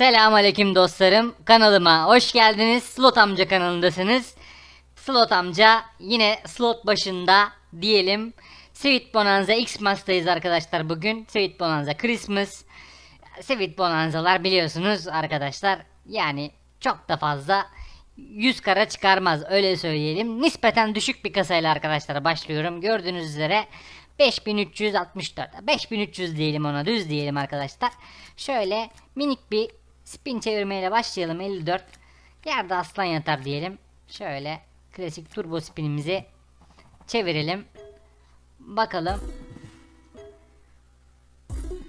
Selamünaleyküm dostlarım. Kanalıma hoş geldiniz. Slot amca kanalındasınız. Slot amca yine slot başında diyelim. Sweet Bonanza Xmas'tayız arkadaşlar bugün. Sweet Bonanza Christmas. Sweet Bonanzalar biliyorsunuz arkadaşlar. Yani çok da fazla 100 kara çıkarmaz öyle söyleyelim. Nispeten düşük bir kasayla arkadaşlar başlıyorum. Gördüğünüz üzere 5364 5300 diyelim ona düz diyelim arkadaşlar. Şöyle minik bir spin çevirmeyle başlayalım 54. Yerde aslan yatar diyelim. Şöyle klasik turbo spinimizi çevirelim. Bakalım.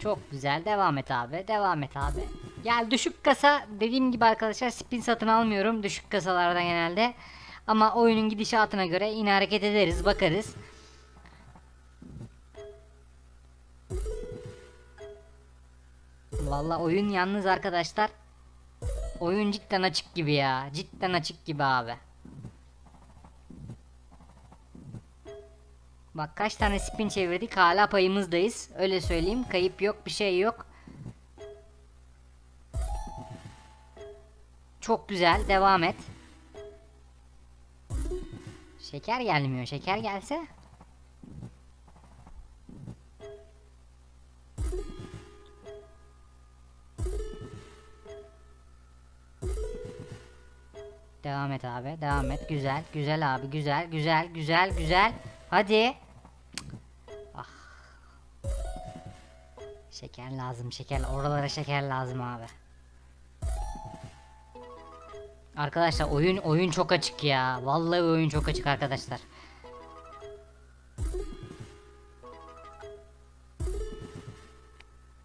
Çok güzel. Devam et abi. Devam et abi. Yani düşük kasa dediğim gibi arkadaşlar spin satın almıyorum. Düşük kasalardan genelde. Ama oyunun gidişatına göre yine hareket ederiz. Bakarız. Valla oyun yalnız arkadaşlar. Oyun cidden açık gibi ya. Cidden açık gibi abi. Bak kaç tane spin çevirdik hala payımızdayız. Öyle söyleyeyim. Kayıp yok bir şey yok. Çok güzel devam et. Şeker gelmiyor. Şeker gelse. Devam et abi. Devam et. Güzel. Güzel abi. Güzel. Güzel. Güzel. Güzel. Hadi. Ah. Şeker lazım. Şeker. Oralara şeker lazım abi. Arkadaşlar oyun oyun çok açık ya. Vallahi oyun çok açık arkadaşlar.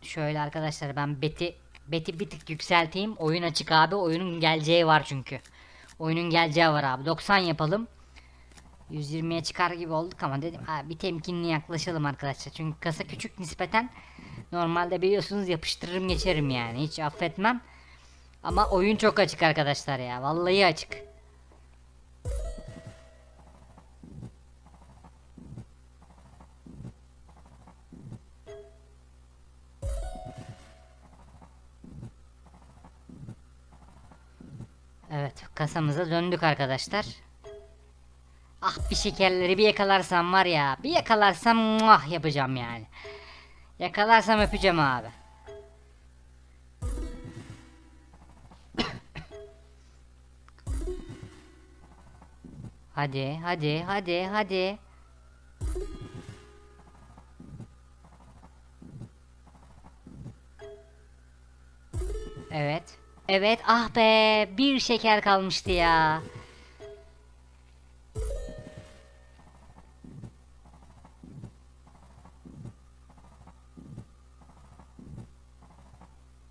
Şöyle arkadaşlar ben beti beti bir tık yükselteyim. Oyun açık abi. Oyunun geleceği var çünkü. Oyunun geleceği var abi. 90 yapalım. 120'ye çıkar gibi olduk ama dedim ha, bir temkinli yaklaşalım arkadaşlar. Çünkü kasa küçük nispeten. Normalde biliyorsunuz yapıştırırım geçerim yani. Hiç affetmem. Ama oyun çok açık arkadaşlar ya. Vallahi açık. Kasamıza döndük arkadaşlar. Ah bir şekerleri bir yakalarsam var ya bir yakalarsam muah yapacağım yani. Yakalarsam öpeceğim abi. hadi hadi hadi hadi. Evet. Evet ah be bir şeker kalmıştı ya.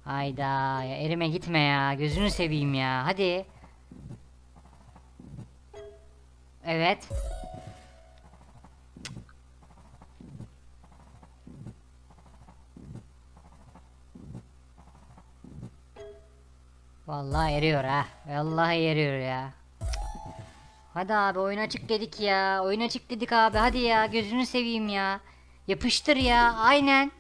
Hayda ya erime gitme ya gözünü seveyim ya hadi. Evet. Vallahi eriyor ha. Vallahi eriyor ya. Hadi abi oyun açık dedik ya. Oyun açık dedik abi. Hadi ya gözünü seveyim ya. Yapıştır ya. Aynen.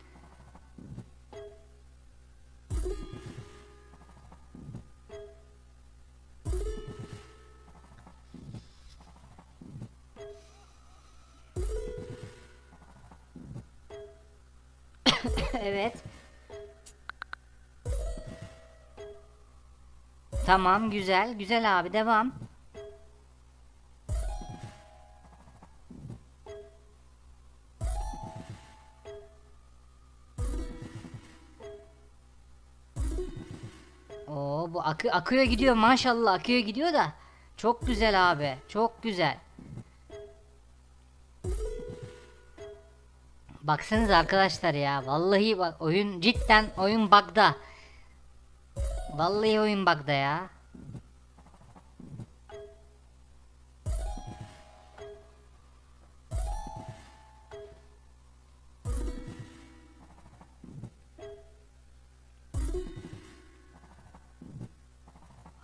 evet. Tamam güzel güzel abi devam. Oo bu akı akıyor gidiyor maşallah akıyor gidiyor da. Çok güzel abi çok güzel. Baksanız arkadaşlar ya vallahi bak oyun cidden oyun bug'da. Vallahi oyun bug'da ya.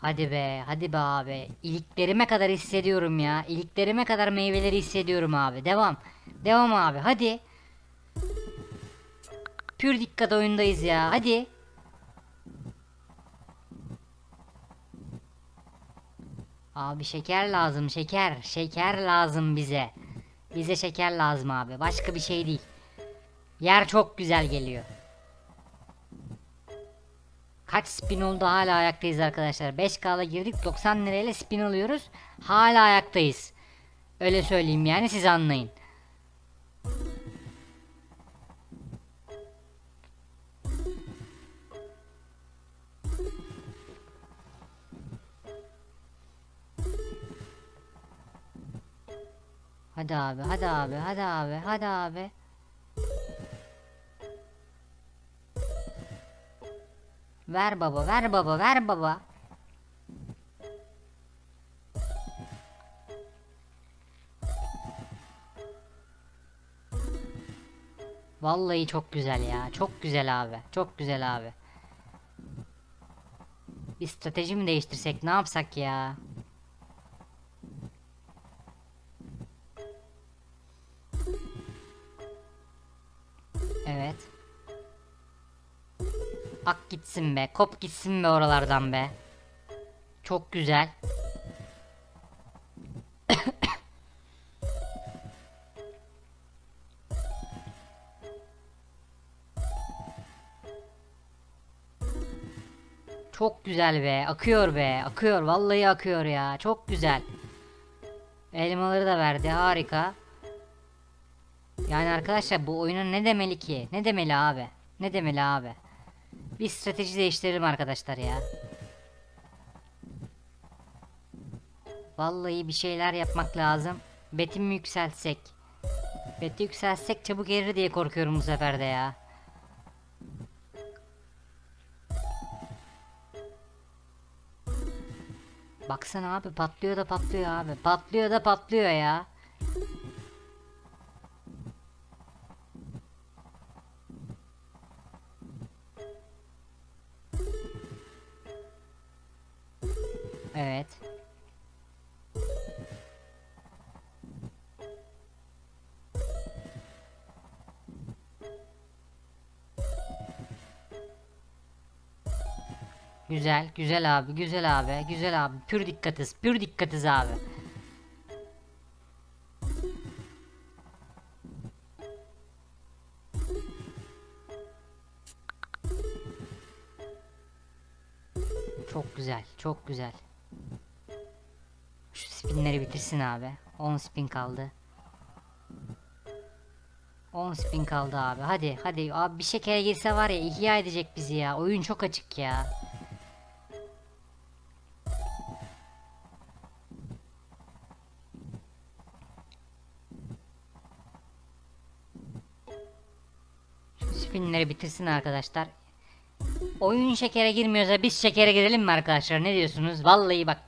Hadi be, hadi be abi. İliklerime kadar hissediyorum ya. İliklerime kadar meyveleri hissediyorum abi. Devam. Devam abi. Hadi. Pür dikkat oyundayız ya. Hadi. Abi şeker lazım şeker. Şeker lazım bize. Bize şeker lazım abi. Başka bir şey değil. Yer çok güzel geliyor. Kaç spin oldu hala ayaktayız arkadaşlar. 5K'la girdik 90 lirayla spin alıyoruz. Hala ayaktayız. Öyle söyleyeyim yani siz anlayın. Hadi abi, hadi abi, hadi abi, hadi abi. Ver baba, ver baba, ver baba. Vallahi çok güzel ya. Çok güzel abi. Çok güzel abi. Bir strateji mi değiştirsek? Ne yapsak ya? Evet. Ak gitsin be. Kop gitsin be oralardan be. Çok güzel. Çok güzel be. Akıyor be. Akıyor. Vallahi akıyor ya. Çok güzel. Elmaları da verdi. Harika. Yani arkadaşlar bu oyunun ne demeli ki? Ne demeli abi? Ne demeli abi? Bir strateji değiştirelim arkadaşlar ya. Vallahi bir şeyler yapmak lazım. Beti mi yükseltsek? Beti yükseltsek çabuk erir diye korkuyorum bu sefer de ya. Baksana abi patlıyor da patlıyor abi. Patlıyor da patlıyor ya. Evet. Güzel, güzel abi, güzel abi, güzel abi. Pür dikkatiz, pür dikkatiz abi. Çok güzel, çok güzel. Spinleri bitirsin abi. 10 spin kaldı. 10 spin kaldı abi. Hadi hadi abi bir şekere girse var ya ihya edecek bizi ya. Oyun çok açık ya. Spinleri bitirsin arkadaşlar. Oyun şekere girmiyorsa biz şekere girelim mi arkadaşlar? Ne diyorsunuz? Vallahi bak.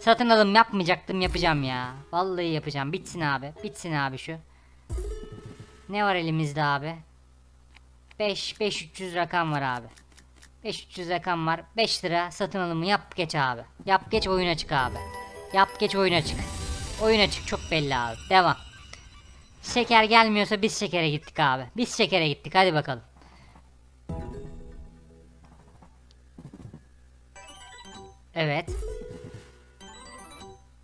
Satın alım yapmayacaktım yapacağım ya. Vallahi yapacağım. Bitsin abi. Bitsin abi şu. Ne var elimizde abi? 5 5300 rakam var abi. 5300 rakam var. 5 lira satın alımı yap geç abi. Yap geç oyuna çık abi. Yap geç oyuna çık. Oyuna çık çok belli abi. Devam. Şeker gelmiyorsa biz şekere gittik abi. Biz şekere gittik hadi bakalım. Evet.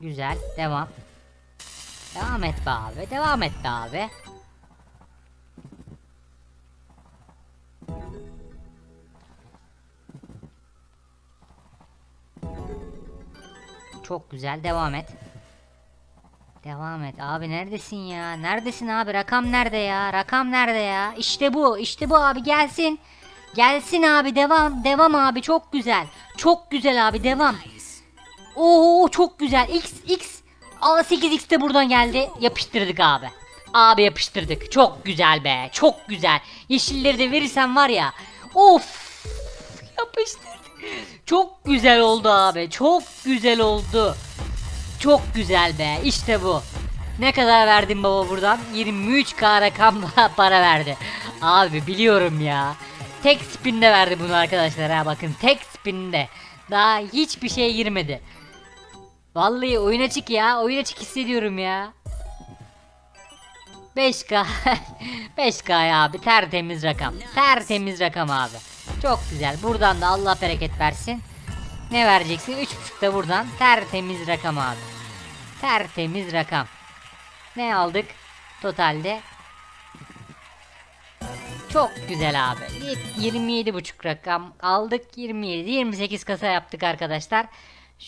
Güzel. Devam. Devam et be abi. Devam et be abi. Çok güzel. Devam et. Devam et. Abi neredesin ya? Neredesin abi? Rakam nerede ya? Rakam nerede ya? İşte bu. İşte bu abi. Gelsin. Gelsin abi. Devam. Devam abi. Çok güzel. Çok güzel abi. Devam. Oo çok güzel. X X. Aa 8X de buradan geldi. Yapıştırdık abi. Abi yapıştırdık. Çok güzel be. Çok güzel. Yeşilleri de verirsen var ya. Of. Yapıştırdık. Çok güzel oldu abi. Çok güzel oldu. Çok güzel be. İşte bu. Ne kadar verdin baba buradan? 23k rakam para verdi. Abi biliyorum ya. Tek spinde verdi bunu arkadaşlar ha bakın tek spinde. Daha hiçbir şey girmedi. Vallahi oyun açık ya. Oyun açık hissediyorum ya. 5K 5K abi tertemiz rakam. Tertemiz rakam abi. Çok güzel. Buradan da Allah bereket versin. Ne vereceksin? 3.5'da buradan tertemiz rakam abi. Tertemiz rakam. Ne aldık totalde? Çok güzel abi. Yet- 27.5 rakam aldık. 27 28 kasa yaptık arkadaşlar.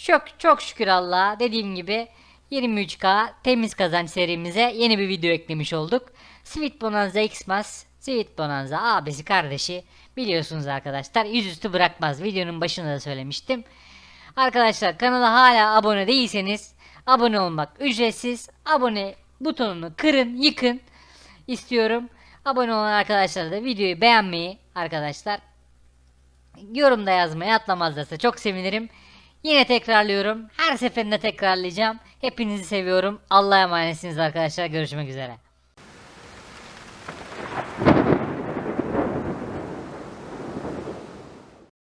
Çok çok şükür Allah'a dediğim gibi 23k temiz kazanç serimize yeni bir video eklemiş olduk. Sweet Bonanza Xmas, Sweet Bonanza abisi kardeşi biliyorsunuz arkadaşlar yüzüstü bırakmaz. Videonun başında da söylemiştim. Arkadaşlar kanala hala abone değilseniz abone olmak ücretsiz. Abone butonunu kırın, yıkın istiyorum. Abone olan arkadaşlar da videoyu beğenmeyi arkadaşlar yorumda yazmayı atlamazlarsa çok sevinirim. Yine tekrarlıyorum. Her seferinde tekrarlayacağım. Hepinizi seviyorum. Allah'a emanetsiniz arkadaşlar. Görüşmek üzere.